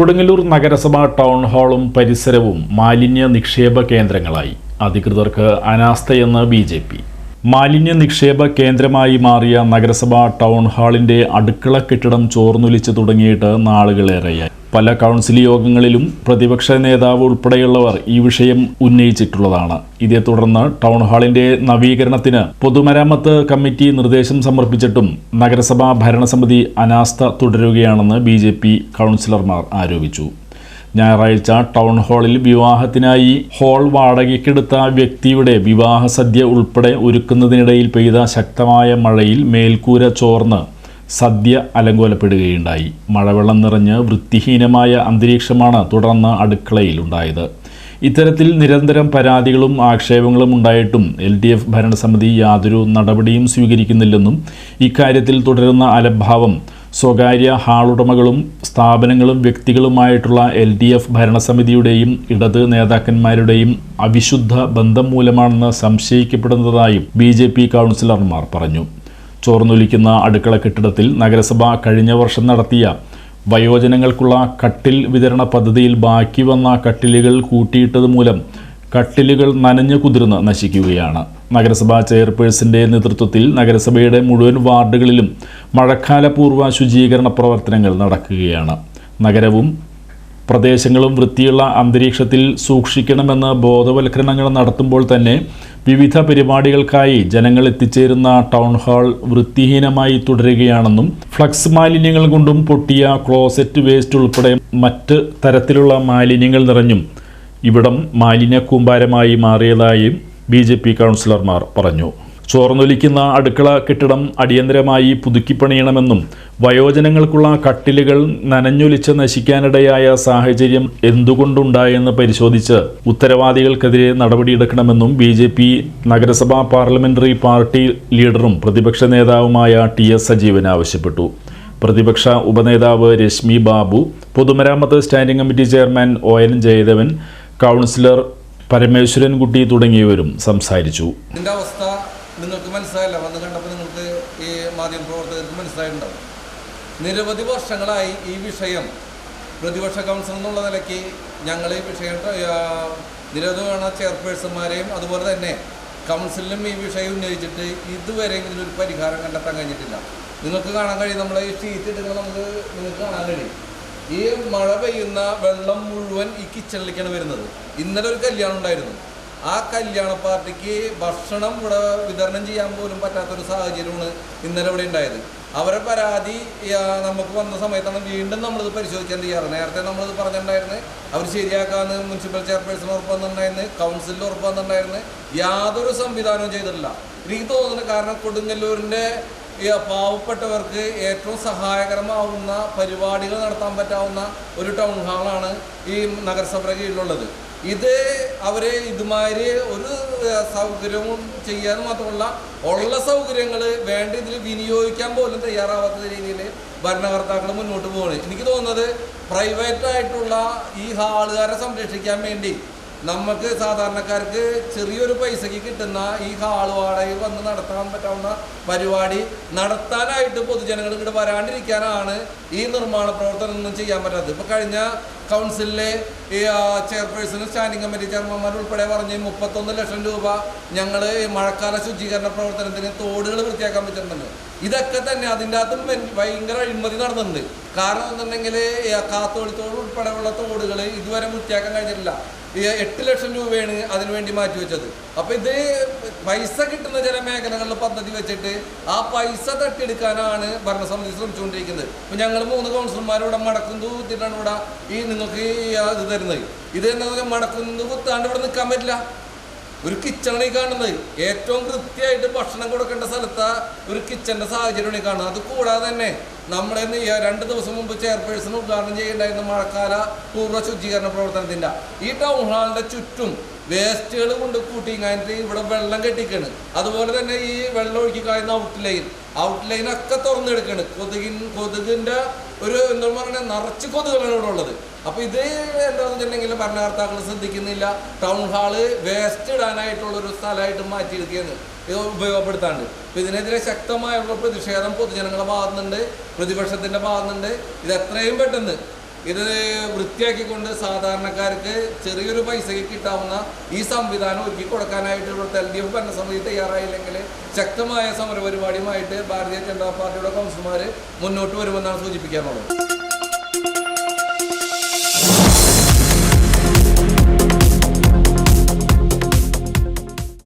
കൊടുങ്ങല്ലൂർ നഗരസഭാ ടൗൺ ഹാളും പരിസരവും മാലിന്യ നിക്ഷേപ കേന്ദ്രങ്ങളായി. അധികൃതർക്ക് അനാസ്ഥയെന്ന് ബി ജെ പി. മാലിന്യ നിക്ഷേപ കേന്ദ്രമായി മാറിയ നഗരസഭാ ടൗൺ ഹാളിന്റെ അടുക്കള കെട്ടിടം ചോർന്നൊലിച്ച് തുടങ്ങിയിട്ട് നാളുകളേറെയായി. പല കൗൺസിൽ യോഗങ്ങളിലും പ്രതിപക്ഷ നേതാവ് ഉൾപ്പെടെയുള്ളവർ ഈ വിഷയം ഉന്നയിച്ചിട്ടുള്ളതാണ്. ഇതേ തുടർന്ന് ടൗൺ ഹാളിന്റെ നവീകരണത്തിന് പൊതുമരാമത്ത് കമ്മിറ്റി നിർദ്ദേശം സമർപ്പിച്ചിട്ടും നഗരസഭാ ഭരണസമിതി അനാസ്ഥ തുടരുകയാണെന്ന് ബി കൗൺസിലർമാർ ആരോപിച്ചു. ഞായറാഴ്ച ടൗൺ ഹാളിൽ വിവാഹത്തിനായി ഹാൾ വാടകയ്ക്കെടുത്ത വ്യക്തിയുടെ വിവാഹ സദ്യ ഉൾപ്പെടെ ഒരുക്കുന്നതിനിടയിൽ പെയ്ത ശക്തമായ മഴയിൽ മേൽക്കൂര ചോർന്ന് സദ്യ അലങ്കോലപ്പെടുകയുണ്ടായി. മഴവെള്ളം നിറഞ്ഞ് വൃത്തിഹീനമായ അന്തരീക്ഷമാണ് തുടർന്ന് അടുക്കളയിൽ ഉണ്ടായത്. ഇത്തരത്തിൽ നിരന്തരം പരാതികളും ആക്ഷേപങ്ങളും ഉണ്ടായിട്ടും എൽ ഡി എഫ് ഭരണസമിതി യാതൊരു നടപടിയും സ്വീകരിക്കുന്നില്ലെന്നും ഇക്കാര്യത്തിൽ തുടരുന്ന അലംഭാവം സ്വകാര്യ ഹാളുടമകളും സ്ഥാപനങ്ങളും വ്യക്തികളുമായിട്ടുള്ള എൽ ഡി എഫ് ഭരണസമിതിയുടെയും ഇടത് നേതാക്കന്മാരുടെയും അവിശുദ്ധ ബന്ധം മൂലമാണെന്ന് സംശയിക്കപ്പെടുന്നതായും ബി ജെ പി കൗൺസിലർമാർ പറഞ്ഞു. ചോർന്നൊലിക്കുന്ന അടുക്കള കെട്ടിടത്തിൽ നഗരസഭ കഴിഞ്ഞ വർഷം നടത്തിയ വയോജനങ്ങൾക്കുള്ള കട്ടിൽ വിതരണ പദ്ധതിയിൽ ബാക്കി വന്ന കട്ടിലുകൾ കൂട്ടിയിട്ടത് മൂലം കട്ടിലുകൾ നനഞ്ഞു കുതിർന്ന് നശിക്കുകയാണ്. നഗരസഭാ ചെയർപേഴ്സന്റെ നേതൃത്വത്തിൽ നഗരസഭയുടെ മുഴുവൻ വാർഡുകളിലും മഴക്കാലപൂർവ ശുചീകരണ പ്രവർത്തനങ്ങൾ നടക്കുകയാണ്. നഗരവും പ്രദേശങ്ങളും വൃത്തിയുള്ള അന്തരീക്ഷത്തിൽ സൂക്ഷിക്കണമെന്ന് ബോധവൽക്കരണങ്ങൾ നടത്തുമ്പോൾ തന്നെ വിവിധ പരിപാടികൾക്കായി ജനങ്ങൾ എത്തിച്ചേരുന്ന ടൗൺ ഹാൾ വൃത്തിഹീനമായി തുടരുകയാണെന്നും ഫ്ലക്സ് മാലിന്യങ്ങൾ കൊണ്ടും പൊട്ടിയ ക്ലോസറ്റ് വേസ്റ്റ് ഉൾപ്പെടെ മറ്റ് തരത്തിലുള്ള മാലിന്യങ്ങൾ നിറഞ്ഞും ഇവിടം മാലിന്യ കൂമ്പാരമായി മാറിയതായും ബി ജെ പി കൗൺസിലർമാർ പറഞ്ഞു. ചോർന്നൊലിക്കുന്ന അടുക്കള കെട്ടിടം അടിയന്തരമായി പുതുക്കിപ്പണിയണമെന്നും വയോജനങ്ങൾക്കുള്ള കട്ടിലുകൾ നനഞ്ഞൊലിച്ച് നശിക്കാനിടയായ സാഹചര്യം എന്തുകൊണ്ടുണ്ടായെന്ന് പരിശോധിച്ച് ഉത്തരവാദികൾക്കെതിരെ നടപടിയെടുക്കണമെന്നും ബി ജെ പി നഗരസഭാ പാർലമെന്ററി പാർട്ടി ലീഡറും പ്രതിപക്ഷ നേതാവുമായ ടി എസ് സജീവൻ ആവശ്യപ്പെട്ടു. പ്രതിപക്ഷ ഉപനേതാവ് രശ്മി ബാബു പൊതുമരാമത്ത് standing committee chairman O N Jayadevan councillor Parameswarankutty തുടങ്ങിയവരും സംസാരിച്ചു. ഇതിന്റെ അവസ്ഥ നിങ്ങൾക്ക് മനസ്സിലായില്ല. വന്ന് കണ്ടപ്പോൾ നിങ്ങൾക്ക് ഈ മാധ്യമപ്രവർത്തകർക്ക് മനസ്സിലായിട്ടുണ്ടാവും. നിരവധി വർഷങ്ങളായി ഈ വിഷയം പ്രതിപക്ഷ കൗൺസിൽ എന്നുള്ള നിലയ്ക്ക് ഞങ്ങൾ ഈ വിഷയം നിരവധി തവണ ചെയർപേഴ്സന്മാരെയും അതുപോലെ തന്നെ കൗൺസിലിനും ഈ വിഷയം ഉന്നയിച്ചിട്ട് ഇതുവരെ ഇതിനൊരു പരിഹാരം കണ്ടെത്താൻ കഴിഞ്ഞിട്ടില്ല. നിങ്ങൾക്ക് കാണാൻ കഴിയും. നമ്മളെ ഈ ഷീറ്റ് ഇടുന്നത് നമുക്ക് നിങ്ങൾക്ക് കാണാൻ കഴിയും. ഈ മഴ പെയ്യുന്ന വെള്ളം മുഴുവൻ ഈ കിച്ചണിലേക്കാണ് വരുന്നത്. ഇന്നലെ ഒരു കല്യാണം ഉണ്ടായിരുന്നു. ആ കല്യാണ പാർട്ടിക്ക് ഭക്ഷണം ഇവിടെ വിതരണം ചെയ്യാൻ പോലും പറ്റാത്തൊരു സാഹചര്യമാണ് ഇന്നലെ ഇവിടെ ഉണ്ടായത്. അവരെ പരാതി നമുക്ക് വന്ന സമയത്താണ് വീണ്ടും നമ്മളിത് പരിശോധിക്കാൻ ചെയ്യാറ് നേരത്തെ നമ്മളിത് പറഞ്ഞിട്ടുണ്ടായിരുന്നു. അവർ ശരിയാക്കാന്ന് മുനിസിപ്പൽ ചെയർപേഴ്സൺ ഉറപ്പ് കൗൺസിലിൽ ഉറപ്പ് യാതൊരു സംവിധാനവും ചെയ്തിട്ടില്ല. എനിക്ക് തോന്നുന്നു കാരണം കൊടുങ്ങല്ലൂരിന്റെ ഈ പാവപ്പെട്ടവർക്ക് ഏറ്റവും സഹായകരമാവുന്ന പരിപാടികൾ നടത്താൻ പറ്റാവുന്ന ഒരു ടൗൺ ഹാളാണ് ഈ നഗരസഭയുടെ കീഴിലുള്ളത്. ഇത് അവരെ ഇതുമാതിരി ഒരു സൗകര്യവും ചെയ്യാൻ മാത്രമല്ല ഉള്ള സൗകര്യങ്ങൾ വേണ്ട ഇതിൽ വിനിയോഗിക്കാൻ പോലും തയ്യാറാവാത്ത രീതിയിൽ ഭരണകർത്താക്കൾ മുന്നോട്ട് പോവാണ്. എനിക്ക് തോന്നുന്നത് പ്രൈവറ്റായിട്ടുള്ള ഈ ഹാളുകാരെ സംരക്ഷിക്കാൻ വേണ്ടി നമുക്ക് സാധാരണക്കാർക്ക് ചെറിയൊരു പൈസക്ക് കിട്ടുന്ന ഈ ഹാൾ വാടകയിൽ വന്ന് നടത്താൻ പറ്റാവുന്ന പരിപാടി നടത്താനായിട്ട് പൊതുജനങ്ങൾ ഇങ്ങോട്ട് വരാണ്ടിരിക്കാനാണ് ഈ നിർമ്മാണ പ്രവർത്തനം ഒന്നും ചെയ്യാൻ പറ്റാത്തത്. ഇപ്പം കഴിഞ്ഞ കൗൺസിലിലെ ഈ ചെയർപേഴ്സണും സ്റ്റാൻഡിംഗ് കമ്മിറ്റി ചെയർമാൻമാർ ഉൾപ്പെടെ പറഞ്ഞ് മുപ്പത്തൊന്ന് ലക്ഷം രൂപ ഞങ്ങൾ മഴക്കാല ശുചീകരണ പ്രവർത്തനത്തിന് തോടുകൾ വൃത്തിയാക്കാൻ പറ്റുന്നുണ്ട് ഇതൊക്കെ തന്നെ അതിന്റെ അകത്തും ഭയങ്കര അഴിമതി നടന്നിട്ടുണ്ട്. കാരണം എന്നുണ്ടെങ്കിൽ കാത്തോളിത്തോട് ഉൾപ്പെടെയുള്ള തോടുകൾ ഇതുവരെ വൃത്തിയാക്കാൻ കഴിഞ്ഞിട്ടില്ല. എട്ട് ലക്ഷം രൂപയാണ് അതിനുവേണ്ടി മാറ്റി വെച്ചത്. അപ്പൊ ഇത് പൈസ കിട്ടുന്ന ചില മേഖലകളിൽ പദ്ധതി വെച്ചിട്ട് ആ പൈസ തട്ടിയെടുക്കാനാണ് ഭരണസമിതി ശ്രമിച്ചുകൊണ്ടിരിക്കുന്നത്. ഇപ്പൊ ഞങ്ങൾ മൂന്ന് കൗൺസിലർമാരോടെ ഇവിടെ മടക്കുന്നു തിരുവനന്തപുരം ഈ നിങ്ങൾക്ക് ഇത് തരുന്നത്. ഇത് പറയുക മടക്കുന്നു കുത്താണ്ട് ഇവിടെ നിൽക്കാൻ പറ്റില്ല. ഒരു കിച്ചണാണ് കാണുന്നത്. ഏറ്റവും കൃത്യമായിട്ട് ഭക്ഷണം കൊടുക്കേണ്ട സ്ഥലത്ത് ഒരു കിച്ചന്റെ സാഹചര്യമാണ് കാണുന്നത്. അത് കൂടാതെ തന്നെ നമ്മുടെ രണ്ട് ദിവസം മുമ്പ് ചെയർപേഴ്സൺ ഉദ്ഘാടനം ചെയ്യേണ്ടായിരുന്ന മഴക്കാല പൂർവ ശുചീകരണ പ്രവർത്തനത്തിന്റെ. ഈ ടൗൺ ഹാളിന്റെ ചുറ്റും വേസ്റ്റുകൾ കൊണ്ട് കൂട്ടി കഴിഞ്ഞിട്ട് ഇവിടെ വെള്ളം കെട്ടിക്കാണ്. അതുപോലെ തന്നെ ഈ വെള്ളം ഒഴുക്കി കായുന്ന ഔട്ട് ലൈൻ ഔട്ട് ഒക്കെ തുറന്നെടുക്കുകയാണ് കൊതുകിൻ കൊതുകിന്റെ ഒരു എന്താ പറയുക നിറച്ച് കൊതുകുകളാണ് ഇവിടെ ഉള്ളത്. അപ്പൊ ഇത് എന്താണെന്ന് വെച്ചിട്ടുണ്ടെങ്കിൽ ഭരണകർത്താക്കൾ ശ്രദ്ധിക്കുന്നില്ല. ടൗൺ ഹാൾ വേസ്റ്റ് ഇടാനായിട്ടുള്ള ഒരു സ്ഥലമായിട്ട് മാറ്റിയെടുക്കുകയാണ് ഇത് ഉപയോഗപ്പെടുത്താണ്ട്. ഇതിനെതിരെ ശക്തമായുള്ള പ്രതിഷേധം പൊതുജനങ്ങളുടെ ഭാഗത്തുനിന്നുണ്ട്. പ്രതിപക്ഷത്തിന്റെ ഭാഗത്തുനിന്നുണ്ട്. ഇത് എത്രയും പെട്ടെന്ന് ഇത് വൃത്തിയാക്കിക്കൊണ്ട് സാധാരണക്കാർക്ക് ചെറിയൊരു പൈസയ്ക്ക് കിട്ടാവുന്ന ഈ സംവിധാനം ഒരുക്കി കൊടുക്കാനായിട്ട് ഇവിടുത്തെ എൽ ഡി എഫ് ഭരണസമിതി തയ്യാറായില്ലെങ്കിൽ ശക്തമായ സമരപരിപാടിയുമായിട്ട് ഭാരതീയ ജനതാ പാർട്ടിയുടെ കൗൺസിലർമാർ മുന്നോട്ട് വരുമെന്നാണ് സൂചിപ്പിക്കാനുള്ളത്.